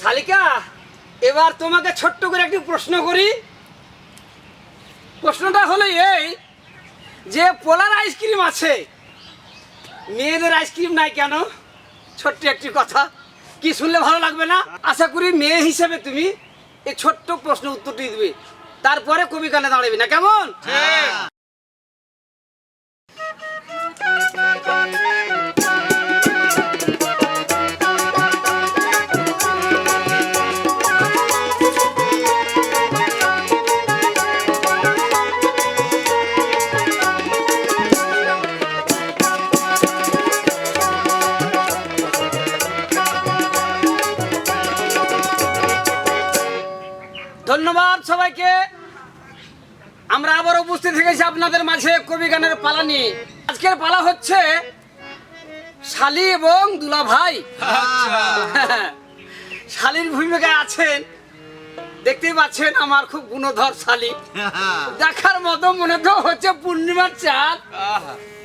শালিকা, এবার তোমাকে ছোট্ট করে একটি প্রশ্ন করি। প্রশ্নটা হলো এই যে পোলার আইসক্রিম আছে, মেয়েদের আইসক্রিম নাই কেন? ছোট্ট একটি কথা, কি শুনলে ভালো লাগবে না? আশা করি মেয়ে হিসেবে তুমি এই ছোট্ট প্রশ্ন উত্তরটি দিবে। তারপরে কবি কানে দাঁড়াবি না, কেমন? ধন্যবাদ সবাইকে। আমরা আবার উপস্থিত থেকেছি আপনাদের মাঝে কবি গানের পালা নিয়ে। আজকের পালা হচ্ছে শালি এবং দুলা ভাই শালির ভূমিকায় আছেন। দেখতেই পাচ্ছেন আমার খুব গুণধর শালি। দেখার মতো মনে তো হচ্ছে পূর্ণিমার চাঁদ।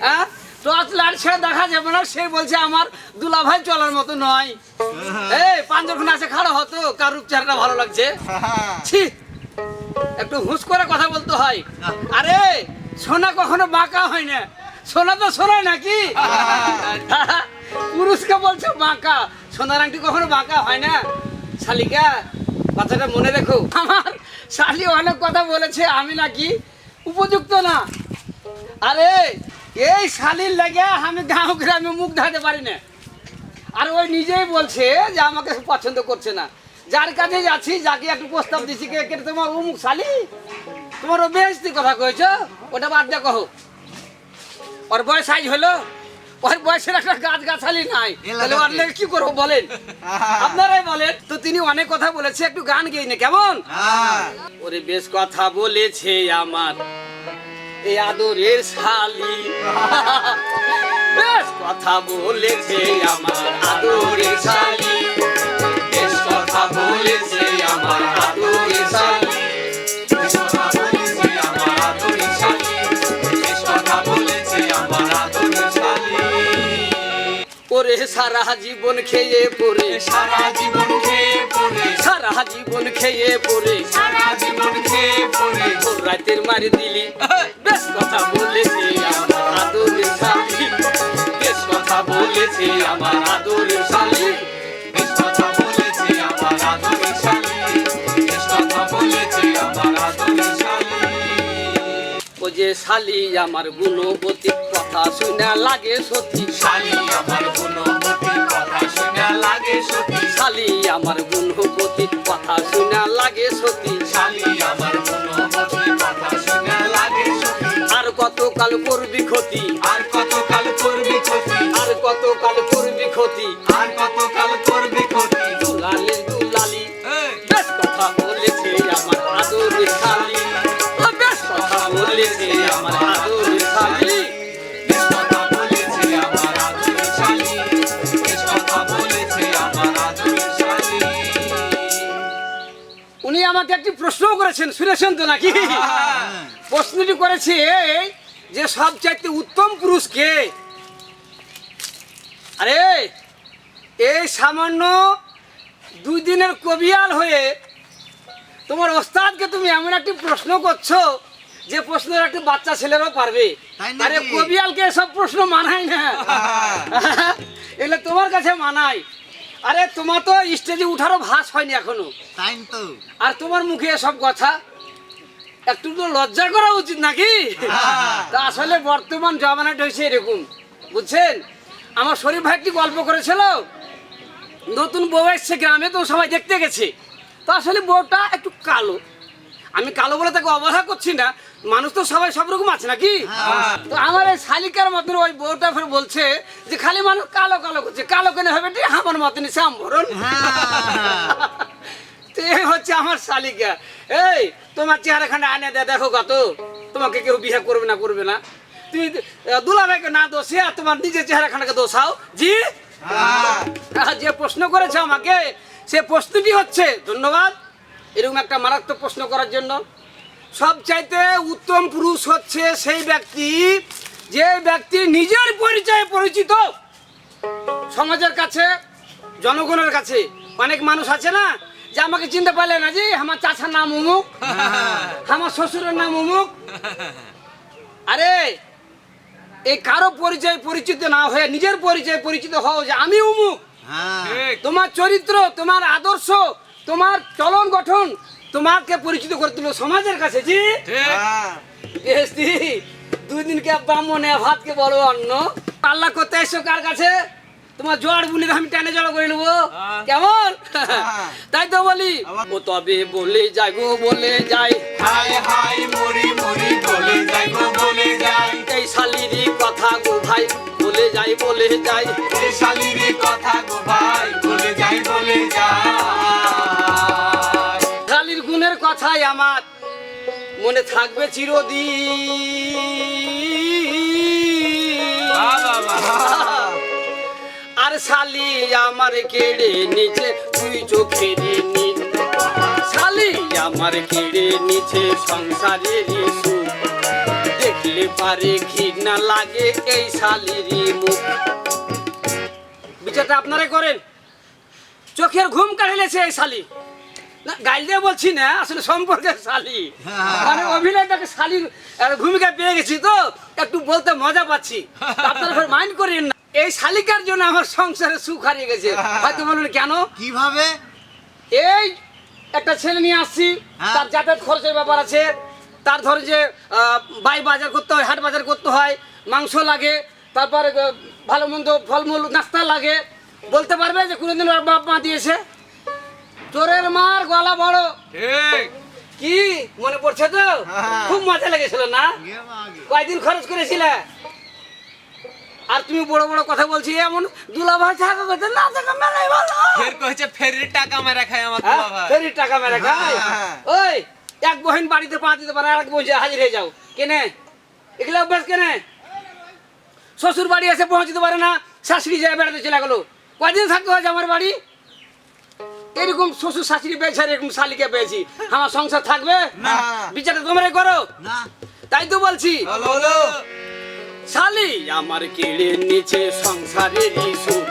হ্যাঁ? টর্চ লাইট ছেড়ে দেখা যাবে না সে বলছে আমার দুলা ভাই চলার মতো নয়। এই পাঁচজন আছে খাড়া হতো কার রূপচারটা ভালো লাগছে? ছি একটু হুঁশ করে কথা বলতে হয়। আরে সোনা কখনো বাঁকা হয় না। সোনা তো সোনা নাকি? পুরুষকে বলছে বাঁকা। সোনার আংটি কখনো বাঁকা হয় না। শালিকা কথাটা মনে রেখো। আমার শালি অনেক কথা বলেছে আমি নাকি উপযুক্ত না। আরে এই শালির লাগে আমি গাঁও গ্রামে মুখ ঢাকতে পারি না আর ওই নিজেই বলছে যে আমাকে পছন্দ করছে না। যার কাছে যাচ্ছি যাকে একটু প্রস্তাব দিচ্ছি কে কে তোমার অমুক শালি? তোমার ও বেহস্তি কথা কয়েছ ওটা বাদ দিয়ে কহো। ওর বয়স সাইজ হলো ওর বয়সের একটা গাছ গাছালি নাই তাহলে ওর লেগে কি করব বলেন? আপনারাই বলেন। তো তিনি অনেক কথা বলেছে একটু গান গেই না কেমন ওরে বেশ কথা বলেছে আমার। এই আদরের শালি। বেশ কথা বলেছে আমার আদরের শালি। বেশ কথা বলেছে আমার আদরের শালি। সারা জীবন খেয়ে পড়ে। সারা জীবন খেয়ে পড়ে। সারা জীবন খেয়ে পড়ে। সারা জীবন খেয়ে পড়ে। তোর রাতের মারি দিলি। কথা বলেছে আমার আদরের শালি। বেশ কথা বলেছে আমার আদরের শালি। যে শালি আমার গুণবতী, কথা শুনে লাগে সত্যি শালী আমার গুণবতী, কথা শুনে লাগে সতী। শালি আমার গুণবতী, কথা শুনে লাগে সত্যি শালী আমার আর কত কাল করবি ক্ষতি? আর কতকাল করবি ক্ষতি? আর কত কাল করবি ক্ষতি? আর কতকাল করবি ক্ষতি? দুলালি দুলালি বেশ কথা বলেছে আমার আদরের শালি ও বেশ কথা বলেছে আমার আদরের শালী। উনি আমাকে একটি প্রশ্ন করেছেন শুনেছেন তো নাকি? প্রশ্নটি করেছে এই যে সবচাইতে উত্তম পুরুষ কে? আরে এই সামান্য দুই দিনের কবিয়াল হয়ে তোমার ওস্তাদকে তুমি এমন একটি প্রশ্ন করছ যে প্রশ্নের একটি বাচ্চা ছেলেরও পারবে। আরে কবিয়ালকে সব প্রশ্ন মানায় না। এগুলো তোমার কাছে মানায়। আরে তোমার তো স্টেজে উঠারও ভাস হয়নি এখনও। আর তোমার মুখে সব কথা একটু তো লজ্জা করা উচিত নাকি? হ্যাঁ। তা আসলে বর্তমান জমানাটা হয়েছে এরকম বুঝছেন? আমার শরীর ভাই একটি গল্প করেছিল নতুন বউ এসছে গ্রামে তো সবাই দেখতে গেছে। তো আসলে বউটা একটু কালো। আমি কালো বলে তাকে অবহেলা করছি না মানুষ তো সবাই সব রকম আছে নাকি? হ্যাঁ। তো আমার এই শালিকার মতন ওই বউটা ফের বলছে যে খালি মানুষ কালো কালো করছে কালো কেন হবে আমার মতনই শ্যামভরণ হ্যাঁ। তো হচ্ছে আমার শালিকা। এই তোমার চেহারাখানে আনে দে দেখো কত তোমাকে কেউ বিয়ে করবে না করবে না। তুমি দুলাভাইকে না দোষে আর তোমার নিজের চেহারাখানাকে দোষাও। জি? হ্যাঁ। যে প্রশ্ন করেছে আমাকে সে প্রশ্নটি হচ্ছে ধন্যবাদ এরকম একটা মারাত্মক প্রশ্ন করার জন্য। সবচাইতে উত্তম পুরুষ হচ্ছে সেই ব্যক্তি যে ব্যক্তি নিজের পরিচয়ে পরিচিত। সমাজের কাছে জনগণের কাছে। অনেক মানুষ আছে না যে আমাকে চিনতে পারলে না জি আমার চাচার নাম অমুক আমার শ্বশুরের নাম অমুক। আরে এই কারও পরিচয় পরিচিত না হয়ে নিজের পরিচয় পরিচিত হও যে আমি অমুক। হ্যাঁ। তোমার চরিত্র তোমার আদর্শ তোমার চলন গঠন তোমাকে পরিচিত করে তুলো সমাজের কাছে জি? হ্যাঁ দুই দিনকে ব্রাহ্মণে ভাতকে বড় অন্ন। পাল্লা করতে এসো কার কাছে? তোমার জোয়ার বুনে আমি টেনে জড়ো করে নেব। কেমন? তাই তো বলি। ও তবে বলে যাই গো বলে যাই। হাই হাই মরি মরি বলে যাই গো বলে যাই। এই শালিরি কথা গো ভাই বলে যাই বলে যাই। এ শালির কথা গো ভাই বলে যাই বলে যাই। শালির গুণের কথাই আমার মনে থাকবে চিরদিন। আর শালি আমার কেড়ে নিচে তুই চোখের নীল শালি আমার কেড়ে নিচে সংসারের সুখ দেখলে পারে ঘৃণা লাগে এই শালিরই মুখ। বিচারটা আপনারাই করেন। চোখের ঘুম কাড়লেছে এই শালি। না গাইল দিয়ে বলছি না আসলে সম্পর্কের শালি। মানে অভিনয়টাকে শালির ভূমিকা পেয়ে গেছি তো একটু বলতে মজা পাচ্ছি। আপনারা মাইন্ড করেন না। এই শালিকার জন্য আমার সংসারে সুখ হারিয়ে গেছে। হয়তো বলুন কেন? কীভাবে? এই একটা ছেলে নিয়ে আসছি হ্যাঁ। তার যাতায়াত খরচের ব্যাপার আছে। তার ধরে যে বাই বাজার করতে হয় হাট বাজার করতে হয় মাংস লাগে তারপরে ভালো মন্দ ফলমূল নাস্তা লাগে। বলতে পারবে যে কোনোদিন ওর বাপ মা দিয়েছে? চোরের মার গলা বড়। কি? মনে পড়ছে তো? হ্যাঁ। খুব মজা লেগেছিল না? ইয়ে। কয়দিন খরচ করেছিলে? আর তুমি বড় বড় কথা বলছি এমন দুলা ভাই থাকা করতে না থাকা মেলাই ভালো। ফের কইছে ফেরির টাকা মেরা খায় আমার হ্যাঁ? দুলা ভাই ফেরির টাকা মেরে খায়? হ্যাঁ। ওই এক বহিন বাড়িতে পা দিতে পারে আর এক বসে হাজির হয়ে যাও। কেনে? এগুলো অভ্যাস কেনে? শ্বশুর বাড়ি এসে পৌঁছতে পারে না শাশুড়ি যায় বেড়াতে চলে গেলো। কদিন থাকতে হয় আমার বাড়ি? এরকম শ্বশুর শাশুড়ি পেয়েছে আর এরকম শালিকে পেয়েছি। আমার সংসার থাকবে? না। বিচারটা তোমরাই করো। না। তাই তো বলছি। বলো বলো। শালি, আমার কেড়ে নিচে সংসারের সুখ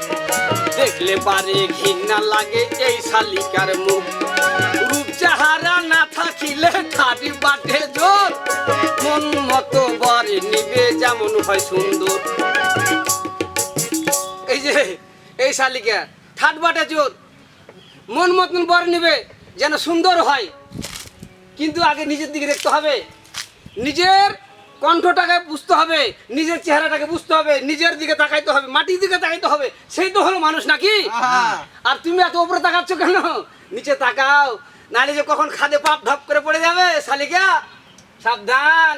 দেখলে পারে ঘৃণা লাগে এই শালিকার মুখ। রূপ চাহারা না থাকিলে খাটি বাটে জোর। মন মতো বরে নিবে যেমন হয় সুন্দর। এই যে, এই শালিকা, ঠাট বাটে জোর। মন মতন বর নিবে যেন সুন্দর হয়। কিন্তু আগে নিজের দিকে দেখতে হবে। নিজের কণ্ঠটাকে বুঝতে হবে নিজের চেহারাটাকে বুঝতে হবে নিজের দিকে তাকাইতে হবে মাটির দিকে তাকাইতে হবে। সেই তো হলো মানুষ নাকি। আর তুমি এত উপরে তাকাচ্ছ কেন? নিচে তাকাও নাহলে যে কখন খাদে পাপ ধাপ করে পড়ে যাবে শালিকা? সাবধান।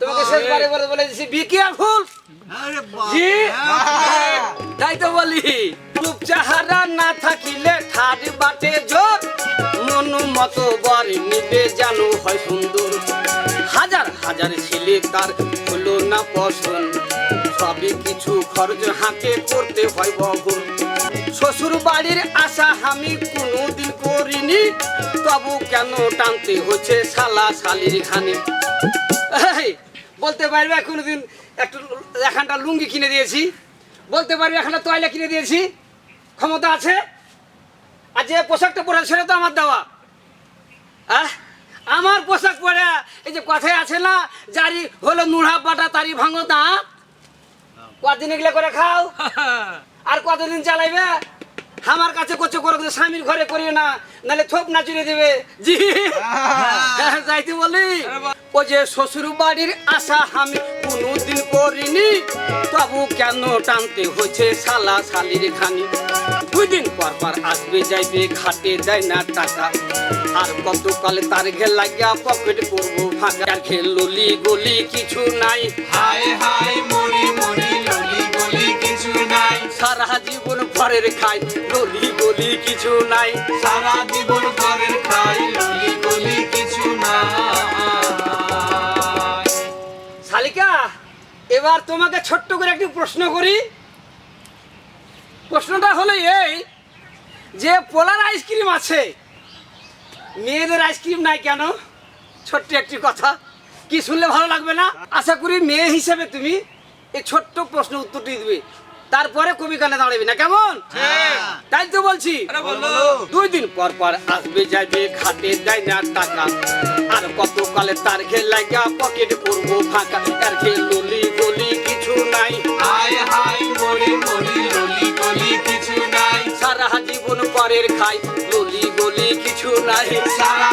তোমাকে শেষবারে বলে বলে দিছি বি কেয়ারফুল জি। তাই তো বলি রূপ চাহারা না থাকিলে ঠাট বাটে জোর। মন মতো বর নিবে জানো হয় সুন্দর হাজার ছেলে তার হলো না পছন্দ। সবই কিছু খরচ হাতে করতে হয় বহন শ্বশুর বাড়ির আশা আমি কোনোদিন করিনি, তবু কেন টানতে হচ্ছে শালা শালির খানে বলতে পারবে কোনোদিন একটু এখানটা লুঙ্গি কিনে দিয়েছি? বলতে পারবে এখানটা তয়লা কিনে দিয়েছি? ক্ষমতা আছে? আর যে পোশাকটা পরে সেটা তো আমার দেওয়া। আহ? আমার পোশাক পরে এই যে কথায় আছে না যারি হলো নুড়া পাটা তারি ভাঙো দাঁত কদিন এগুলো করে খাও? আর কতদিন চালাইবে? আমার কাছে করছে করে কিন্তু স্বামীর ঘরে করিও না নাহলে থোপ না চুরে দেবে। জি। হ্যাঁ, যাইতে বলি। ও যে শ্বশুর বাড়ির আশা আমি কোনোদিন করিনি তবু কেন টানতে হয়েছে শালা শালির খানি দুই দিন পর পর আসবে যাইবে খাটে দেয় না টাকা। আর কতকাল তার ঘে লাগিয়া পকেট করব ফাঁকা খেল গলি কিছু নাই। হাই হাই মরি মরি ললি গলি কিছু নাই। সারা জীবন ঘরের খাই গলি গলি কিছু নাই। সারা জীবন ঘরের খাই ললি গলি কিছু নাই। শালিকা এবার তোমাকে ছোট্ট করে একটি প্রশ্ন করি। প্রশ্নটা হলো এই যে পোলার আইসক্রিম আছে মেয়েদের আইসক্রিম নাই কেন? ছোট্ট একটি কথা। কি শুনলে ভালো লাগবে না? আশা করি মেয়ে হিসেবে তুমি এই ছোট্ট প্রশ্ন উত্তরটি দিবে। তারপরে কবি কানে দাঁড়াবি না কেমন? তাই তো বলছি। দুই দিন পর পর আসবে যাবে খাটে দেয় না টাকা। আর কত কালে তার লাগা পকেট করব ফাঁকা। তার ললি গলি কিছু নাই। হাই হাই মরি মরি ললি গলি কিছু নাই। সারা জীবন পরের খাই। বলি কিছু নাই সারা